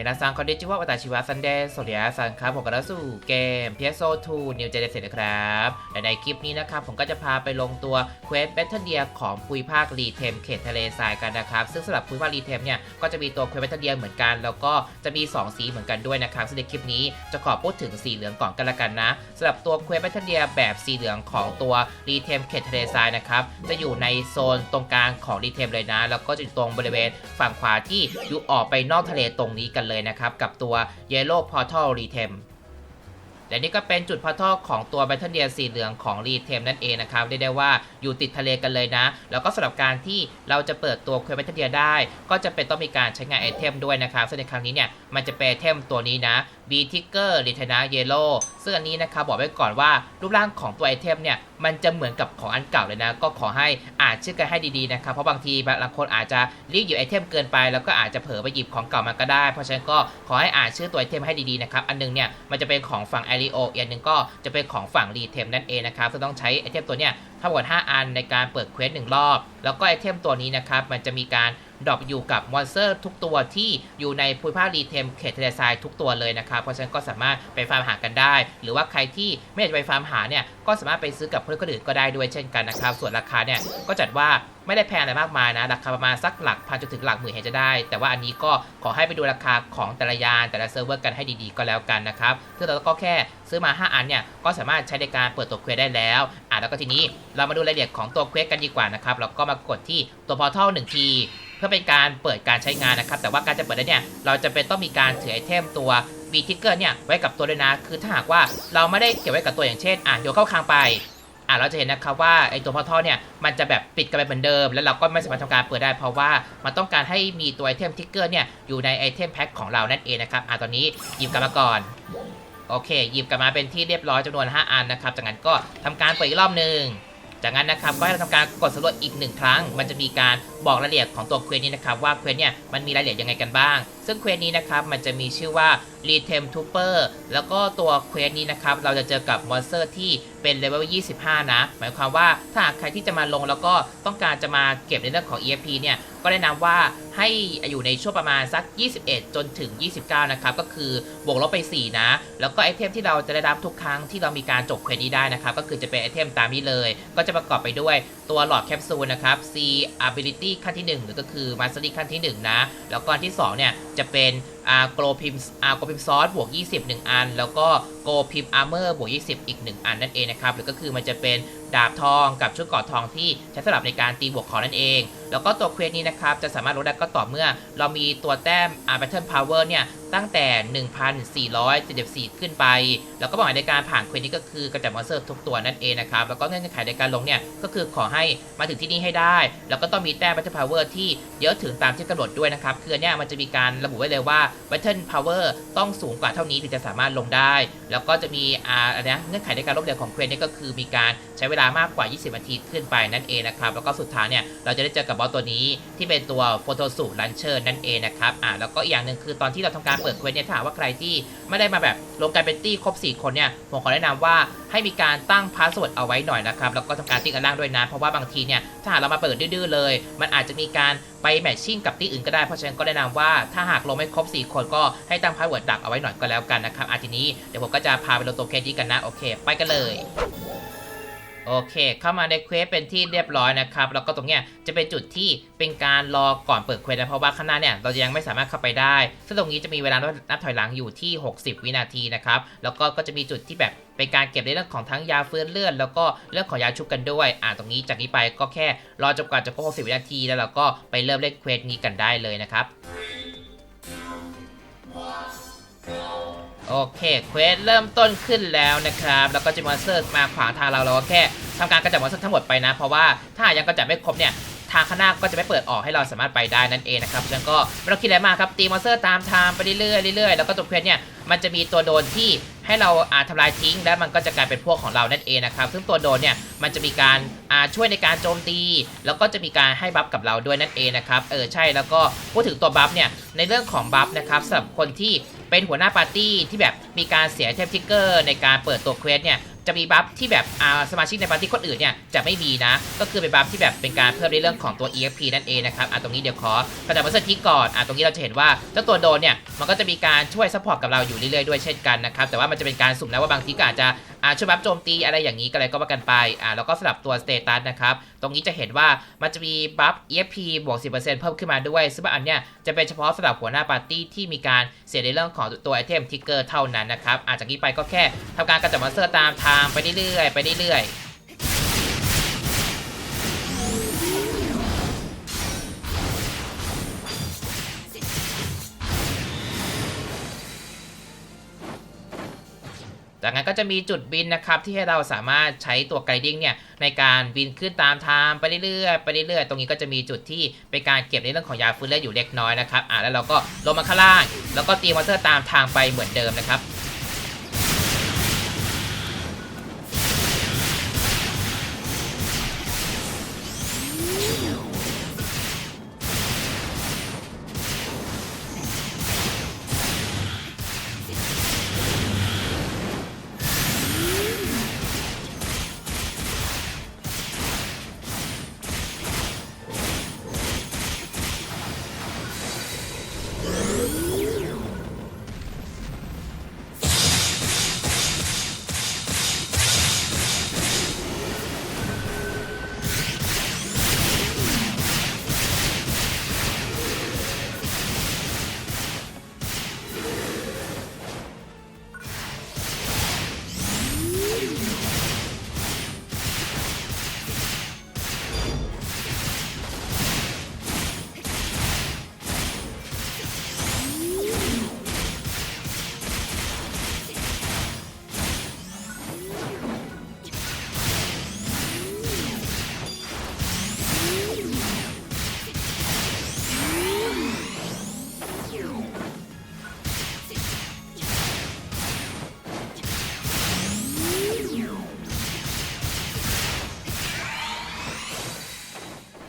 มินาซังคอนดิจิวะวัตาชิวะซันเดสวัสดีสันครับผมก็แล้วสู่เกม PS2 New Generation นะครับและในคลิปนี้นะครับ ผมก็จะพาไปลงตัวเควสเบทเทเดียของภูมิภาครีเทมเขตทะเลทรายกันนะครับ ซึ่งสำหรับภูมิภาครีเทมเนี่ย ก็จะมีตัวเควสเบทเทเดียเหมือนกัน แล้วก็จะมี 2 สีเหมือนกันด้วยนะครับ ซึ่งในคลิปนี้จะขอพูดถึงสีเหลืองก่อนกันละกันนะสำหรับตัวเควสเบทเทเดียแบบสีเหลืองของตัวรีเทมเขตทะเลทรายนะครับจะอยู่ในโซนตรงกลางของรีเทมเลยนะ แล้วก็จะอยู่ตรงบริเวณฝั่งขวาที่อยู่ออกไปนอกทะเลตรงนี้กันเลยนะครับ กับตัว Yellow Portal r e t e m และนี่ก็เป็นจุดพอทัลของตัว b a t t l e เดียสีเหลืองของรีเทมนั่นเองนะครับเรียกได้ว่าอยู่ติดทะเลกันเลยนะ แล้วก็สำหรับการที่เราจะเปิดตัวเควส b a t t l e เดียได้ ก็จะเป็นต้องมีการใช้งานไอเทมด้วยนะครับซึ่งในครั้งนี้เนี่ยมันจะเป็นไอเทมตัวนี้นะ B Ticker r e t i n a Yellow ซึ่งอันนี้นะครับบอกไว้ก่อนว่ารูปร่างของตัวไอเทมเนี่ยมันจะเหมือนกับของอันเก่าเลยนะ ก็ขอให้อ่านชื่อกันให้ดีๆนะครับ เพราะบางทีบางคนอาจจะรีบหยิบไอเทมเกินไป แล้วก็อาจจะเผลอไปหยิบของเก่ามาก็ได้ เพราะฉะนั้นก็ขอให้อ่านชื่อตัวไอเทมให้ดีๆนะครับ อันนึงเนี่ยมันจะเป็นของฝั่ง i o อีกอันหนึ่งก็จะเป็นของฝั่งรีเทมนั่นเองนะครับซึ่งต้องใช้ไอเทมตัวเนี้ยทั้งหมด5อันในการเปิดเควสหนึ่งรอบ แล้วก็ไอเทมตัวนี้นะครับมันจะมีการ ดรอปอยู่กับมอนสเตอร์ทุกตัวที่อยู่ในภูมิภาครีเทมเขตเทเลซายทุกตัวเลยนะครับ เพราะฉะนั้นก็สามารถไปฟาร์มหากันได้ หรือว่าใครที่ไม่อยากจะไปฟาร์มหาเนี่ยก็สามารถไปซื้อกับเพื่อนคนอื่นก็ได้ด้วยเช่นกันนะครับ ส่วนราคาเนี่ยก็จัดว่าไม่ได้แพงอะไรมากมายนะ ราคาประมาณสักหลักพันจนถึงหลักหมื่นเห็นจะได้ แต่ว่าอันนี้ก็ขอให้ไปดูราคาของแต่ละยานแต่ละเซิร์ฟเวอร์กันให้ดีๆก็แล้วกันนะครับซึ่งเราก็แค่ซื้อมา 5 อันเนี่ยก็สามารถใช้ในการเปิดตัวเควสได้แล้วอะแล้วก็ทีนี้เรามาดูรายละเอียดของตัวเควสกันดีกว่านะครับแล้วก็มากดที่ตัวพอร์ทัลหนึ่งที เพื่อเป็นการเปิดการใช้งานนะครับ แต่ว่าการจะเปิดได้เนี่ยเราจะเป็นต้องมีการถือไอเทมตัว B Ticker เนี่ยไว้กับตัวด้วยนะคือถ้าหากว่าเราไม่ได้เก็บไว้กับตัวอย่างเช่นอะโยนเข้าคางไปอะเราจะเห็นนะครับว่าไอตัวพอทัลเนี่ยมันจะแบบปิดกันไปเหมือนเดิม แล้วเราก็ไม่สามารถทำการเปิดได้เพราะว่ามันต้องการให้มีตัวไอเทมทิกเกอร์เนี่ยอยู่ในไอเทมแพ็คของเรานั่นเองนะครับอะตอนนี้หยิบกันมาก่อนโอเคหยิบกันมาเป็นที่เรียบร้อยจำนวน 5 อันนะครับจากนั้นก็ทำการเปิดอีกรอบหนึ่ง จากนั้นนะครับก็ให้เราทำการกดสำรวจอีกหนึ่งครั้ง มันจะมีการบอกรายละเอียดของตัวเควสนี้นะครับว่าเควสเนี่ยมันมีรายละเอียดยังไงกันบ้าง ซึ่งเควสนี้นะครับมันจะมีชื่อว่า r e t e m Trooper แล้วก็ตัวเควสนี้นะครับเราจะเจอกับมอนสเตอร์ที่เป็นเลเวล 25 นะ หมายความว่าถ้าหากใครที่จะมาลงแล้วก็ต้องการจะมาเก็บในเรื่องของ EFP เนี่ย ก็แนะนำว่าให้อยู่ในช่วงประมาณสัก 21 จนถึง 29 นะครับ ก็คือบวกลบไป 4 นะ แล้วก็ไอเทมที่เราจะได้รับทุกครั้งที่เรามีการจบเควสนี้ได้นะครับ ก็คือจะเป็นไอเทมตามนี้เลย ก็จะประกอบไปด้วยตัวหลอดแคปซูลนะครับ C ability ขั้นที่ 1 หรือก็คือ mastery ขั้นที่ 1 นะ แล้วก็อันที่ 2 เนี่ยจะเป็น อ่าโกลพิมอ่าโกลพิมซอสบวก 20 1 อัน แล้วก็โกลพิมอาร์เมอร์บวก 20 อีก 1 อันนั่นเองนะครับ หรือก็คือมันจะเป็นดาบทองกับชุดเกราะทองที่ใช้สำหรับในการตีบวกของนั่นเอง แล้วก็ตัวเควสนี้นะครับ จะสามารถลดได้ก็ต่อเมื่อ เรามีตัวแต้มอ่า Battle Power เนี่ย ตั้งแต่ 1,474 ขึ้นไป แล้วก็บอกในการผ่านเควสนี้ก็คือกระจัดมอนสเตอร์ทุกตัวนั่นเองนะครับ แล้วก็เงื่อนไขในการลงเนี่ยก็คือขอให้มาถึงที่นี่ให้ได้ แล้วก็ต้องมีแต้ม Battle Power ที่เยอะถึงตามที่กำหนดด้วยนะครับคือเนี่ยมันจะมีการระบุไว้เลยว่า Battle Power ต้องสูงกว่าเท่านี้ถึงจะสามารถลงได้ แล้วก็จะมีอ่าอะไรนะเงื่อนไขในการลบเดียวของเควสนี้ก็คือมีการใช้เวลามากกว่า 20 นาทีขึ้นไปนั่นเองนะครับแล้วก็สุดท้ายเนี่ยเราจะได้เจอกับบอสตัวนี้ที่เป็นตัวโฟโตสูลันเชอร์นั่นเองนะครับอ่าแล้วก็อีกอย่างหนึ่งคือตอนที่เราทำการเปิดเควสเนี่ยถ้าหากว่าใครที่ไม่ได้มาแบบลงการเป็นตี้ครบ 4 คนเนี่ยผมขอแนะนำว่าให้มีการตั้งพาสเวิร์ดเอาไว้หน่อยนะครับแล้วก็ทำการติ๊กอันล่างด้วยนะเพราะว่าบางทีเนี่ยถ้าหากเรามาเปิดดื้อๆเลย มันอาจจะมีการไปแมทชิ่งกับตี้อื่นก็ได้เพราะฉะนั้นก็แนะนำว่าถ้าหากลงไม่ครบ4คนก็ให้ตั้งพาสเวิร์ดดักเอาไว้หน่อยก็แล้วกันนะครับอาทีนี้เดี๋ยวผมก็จะพาไปลงตัวเคสนี้กันนะ โอเค ไปกันเลยโอเค เข้ามาในเควสเป็นที่เรียบร้อยนะครับ แล้วก็ตรงเนี้ยจะเป็นจุดที่เป็นการรอก่อนเปิดเควสนะเพราะว่าข้างหน้าเนี่ยเรายังไม่สามารถเข้าไปได้ ซึ่งตรงนี้จะมีเวลานับถอยหลังอยู่ที่ 60 วินาทีนะครับ แล้วก็ก็จะมีจุดที่แบบเป็นการเก็บในเรื่องของทั้งยาฟื้นเลือดแล้วก็เรื่องของยาชุบกันด้วย อ่าตรงนี้จากนี้ไปก็แค่รอจนกว่าจะครบ60 วินาที แล้วเราก็ไปเริ่มเล่นเควสนี้กันได้เลยนะครับ โอเคเควสเริ่มต้นขึ้นแล้วนะครับ แล้วก็จะมอนสเตอร์มาขวางทางเราเราก็แค่ทำการกระจัดมอนสเตอร์ทั้งหมดไปนะ เพราะว่าถ้ายังกระจัดไม่ครบเนี่ย ทางข้างหน้าก็จะไม่เปิดออกให้เราสามารถไปได้นั่นเองนะครับฉะนั้นก็ไม่ต้องคิดอะไรมากครับตีมอนสเตอร์ตามทางไปเรื่อยๆเรื่อยๆแล้วก็ตัวเควสเนี่ยมันจะมีตัวโดนที่ให้เราอาทำลายทิ้ง แล้วมันก็จะกลายเป็นพวกของเรานั่นเองนะครับ ซึ่งตัวโดนเนี่ยมันจะมีการอาช่วยในการโจมตี แล้วก็จะมีการให้บัฟกับเราด้วยนั่นเองนะครับเออใช่แล้วก็พูดถึงตัวบัฟเนี่ยในเรื่องของบัฟนะครับสำหรับคนที่เป็นหัวหน้าปาร์ตี้ที่แบบมีการเสียเทปทิกเกอร์ในการเปิดตัวเควสเนี่ย จะมีบัฟที่แบบอ่าสมาชิกในปาร์ตี้คนอื่นเนี่ยจะไม่มีนะ ก็คือเป็นบัฟที่แบบเป็นการเพิ่มในเรื่องของตัว EXP นั่นเองนะครับอะตรงนี้เดี๋ยวขอกระจายมาสเตอร์ที่ก่อนอะตรงนี้เราจะเห็นว่าเจ้าตัวโดนเนี่ยมันก็จะมีการช่วยซัพพอร์ตกับเราอยู่เรื่อยๆด้วยเช่นกันนะครับแต่ว่ามันจะเป็นการสุ่มนะว่าบางทีก็อาจจะ อ่าชุดบัฟโจมตีอะไรอย่างนี้ก็อะไรก็ว่ากันไปอ่าแล้วก็สลับตัวสเตตัสนะครับ ตรงนี้จะเห็นว่ามันจะมีบัฟ EXP บวก 10%เพิ่มขึ้นมาด้วย ซึ่งอันเนี้ยจะเป็นเฉพาะสำหรับหัวหน้าปาร์ตี้ที่มีการเสียในเรื่องของตัวไอเทมทิกเกอร์เท่านั้นนะครับอาจากนี้ไปก็แค่ทำการกระจัดมอนสเตอร์ตามทางไปเรื่อยๆไปเรื่อยๆ จากนั้นก็จะมีจุดบินนะครับที่ให้เราสามารถใช้ตัวไกดิ้งเนี่ยในการบินขึ้นตามทางไปเรื่อยๆไปเรื่อยๆ ตรงนี้ก็จะมีจุดที่เป็นการเก็บในเรื่องของยาฟื้นเลือดอยู่เล็กน้อยนะครับอ่าแล้วเราก็ลงมาข้างล่าง แล้วก็ตีมอนสเตอร์ตามทางไปเหมือนเดิมนะครับ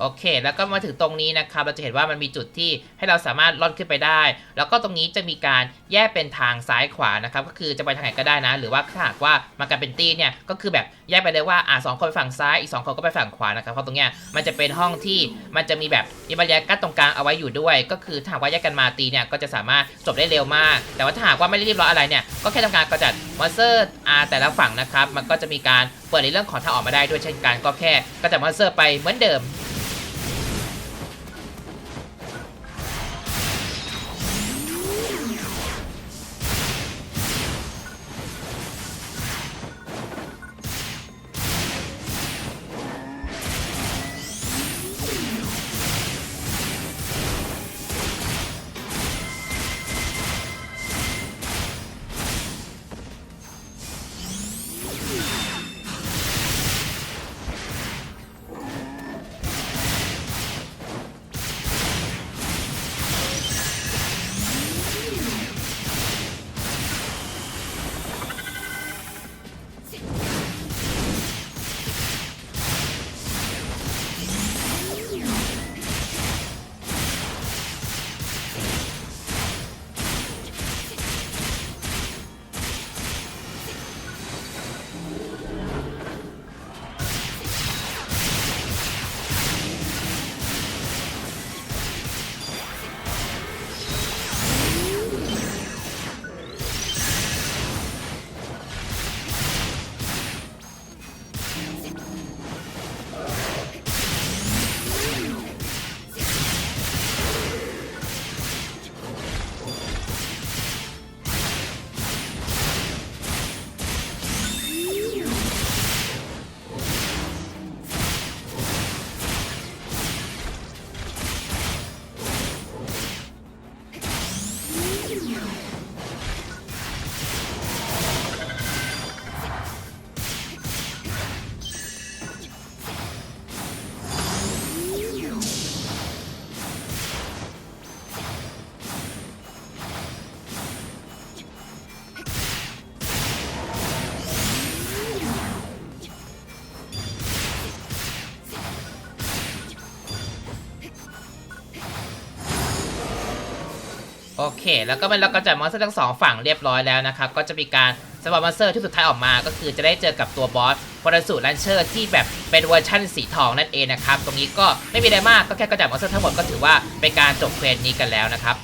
โอเค แล้วก็มาถึงตรงนี้นะครับ เราจะเห็นว่ามันมีจุดที่ให้เราสามารถล่อนขึ้นไปได้ แล้วก็ตรงนี้จะมีการแยกเป็นทางซ้ายขวานะครับ ก็คือจะไปทางไหนก็ได้นะ หรือว่าถ้าหากว่ามากันเป็นตีเนี่ย ก็คือแบบแยกไปเลยว่าอ่าสองคนไปฝั่งซ้าย อีกสองคนก็ไปฝั่งขวานะครับ เพราะตรงเนี้ยมันจะเป็นห้องที่มันจะมีแบบมีบรรยากาศตรงกลางเอาไว้อยู่ด้วย ก็คือถ้าหากว่าแยกกันมาตีเนี่ย ก็จะสามารถจบได้เร็วมาก แต่ว่าถ้าหากว่าไม่ได้รีบร้อนอะไรเนี่ย ก็แค่ทำการกระจัดมอนสเตอร์อาแต่ละฝั่งนะครับ มันก็จะมีการเปิดในเรื่องของทางออกมาได้ด้วยเช่นกัน ก็แค่กระจัดมอนสเตอร์ไปเหมือนเดิม เค แล้วก็มันเราก็จะมอนสเตอร์ทั้งสองฝั่งเรียบร้อยแล้วนะครับ ก็จะมีการสำหรับมอนสเตอร์ที่สุดท้ายออกมา ก็คือจะได้เจอกับตัวบอสพอร์สูลันเชอร์ที่แบบเป็นเวอร์ชั่นสีทองนั่นเองนะครับ ตรงนี้ก็ไม่มีอะไรมาก ก็แค่กระจัดมอนสเตอร์ทั้งหมดก็ถือว่าเป็นการจบเควสนี้กันแล้วนะครับ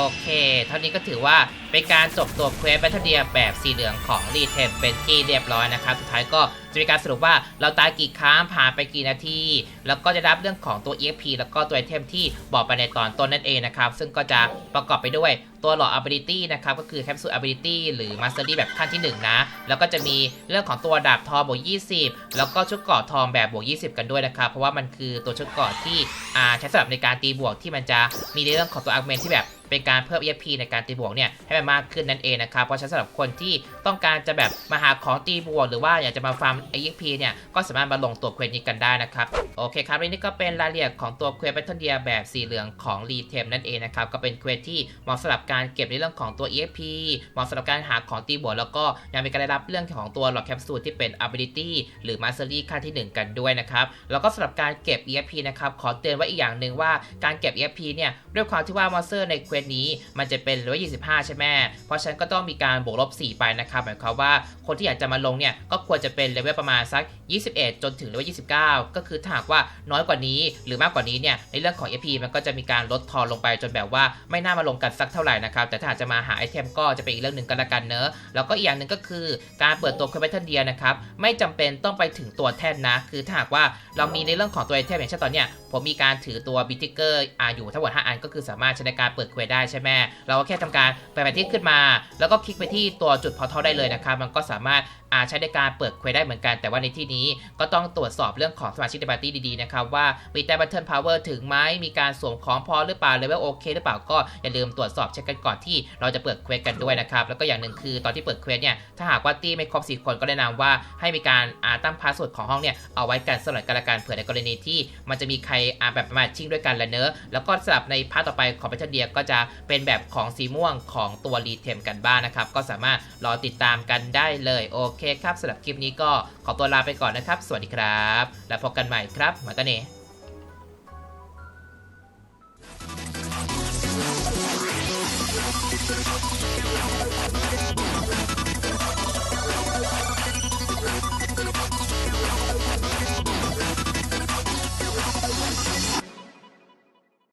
โอเค เท่านี้ก็ถือว่าเป็นการจบตัวเควสแบทเทเดียแบบสีเหลืองของรีเทมเป็นที่เรียบร้อยนะครับ สุดท้ายก็จะมีการสรุปว่าเราตายกี่ครั้งผ่านไปกี่นาที แล้วก็จะรับเรื่องของตัว EXP แล้วก็ตัวไอเทมที่บอกไปในตอนต้นนั่นเองนะครับ ซึ่งก็จะประกอบไปด้วยตัวหลอด ability นะครับ ก็คือแคปซูล ability หรือ mastery แบบขั้นที่ 1 นะ แล้วก็จะมีเรื่องของตัวดาบทองบวก 20 แล้วก็ชุดเกราะทองแบบบวก 20 กันด้วยนะครับ เพราะว่ามันคือตัวชุดเกราะที่ใช้สำหรับในการตีบวกที่มันจะมีในเรื่องของตัว argument ที่แบบ เป็นการเพิ่ม EXP ในการตีบวกเนี่ยให้มันมากขึ้นนั่นเองนะครับเพราะฉะนั้นสำหรับคนที่ต้องการจะแบบมาหาของตีบวก หรือว่าอยากจะมาฟาร์ม EXP เนี่ยก็สามารถมาลงตัวเควสนี้กันได้นะครับโอเคครับนี่ก็เป็นรายละเอียดของตัวเควสแบทเทิลเดียแบบสีเหลืองของรีเทมนั่นเองนะครับก็เป็นเควสที่เหมาะสำหรับการเก็บในเรื่องของตัว EXP เหมาะสำหรับการหาของตีบวก แล้วก็ยังมีการได้รับเรื่องของตัวหลอดแคปซูลที่เป็น ability หรือ mastery ขั้นที่หนึ่งกันด้วยนะครับแล้วก็สำหรับการเก็บ EXP นะครับขอเตือนไว้อีกอย่างหนึ่งว่าการเก็บ EXP เนี่ยด้วยความที่ว่ามอนสเตอร์ในเควสนี้มันจะเป็น125ใช่ไหมเพราะฉะนั้นก็ต้องมีการบวกลบ4ไปนะครับหมายความว่าคนที่อยากจะมาลงเนี่ยก็ควรจะเป็นเลเวลประมาณสัก 21 จนถึงเลเวล29 ก็คือถ้าหากว่าน้อยกว่านี้หรือมากกว่านี้เนี่ยในเรื่องของ EP มันก็จะมีการลดทอนลงไปจนแบบว่าไม่น่ามาลงกันสักเท่าไหร่นะครับแต่ถ้าหากจะมาหาไอเทมก็จะเป็นอีกเรื่องหนึ่งกันละกันเนอะแล้วก็อีกอย่างหนึ่งก็คือการเปิดตัวคอมเพลเดียนะครับไม่จำเป็นต้องไปถึงตัวแท่นนะ คือถ้าหากว่าเรามีในเรื่องของตัวไอเทมอย่างเช่นตอนเนี้ยผมมีการถือตัวบิทิเกอร์อยู่ทั้งหมด5อันก็คือสามารถใช้ในการเปิดเควสได้ใช่ไหมเราก็แค่ทำการไปแผนที่ขึ้นมา แล้วก็คลิกไปที่ตัวจุดพอทัลได้เลยนะครับ มันก็สามารถอาใช้ในการเปิดเควสได้เหมือนกัน แต่ว่าในที่นี้ก็ต้องตรวจสอบเรื่องของสมาชิกในปาร์ตี้ดีๆนะครับ ว่ามีแต่บัตเทิลพาวเวอร์ถึงไหมมีการสวมของพอหรือเปล่าเลเวลโอเคหรือเปล่าก็อย่าลืมตรวจสอบเช็คกันก่อนที่เราจะเปิดเควสกันด้วยนะครับ แล้วก็อย่างหนึ่งคือตอนที่เปิดเควสเนี่ยถ้าหากว่าตี้ไม่ครบ4คนก็แนะนำว่าให้มีการอาตั้งพาสเวิร์ดของห้องเนี่ยเอาไว้กันสำหรับการละกันเผื่อในกรณีที่ มันจะมีใครอาแบบประมาทชิ่งด้วยกันละเนอะแล้วก็สำหรับในพาร์ทต่อไปของเบทเดียก็จะเป็นแบบของสีม่วงของตัวรีเทมกันบ้างนะครับ ก็สามารถรอติดตามกันได้เลยโอเคครับสำหรับคลิปนี้ก็ขอตัวลาไปก่อนนะครับ สวัสดีครับ แล้วพบกันใหม่ครับมาตาเน่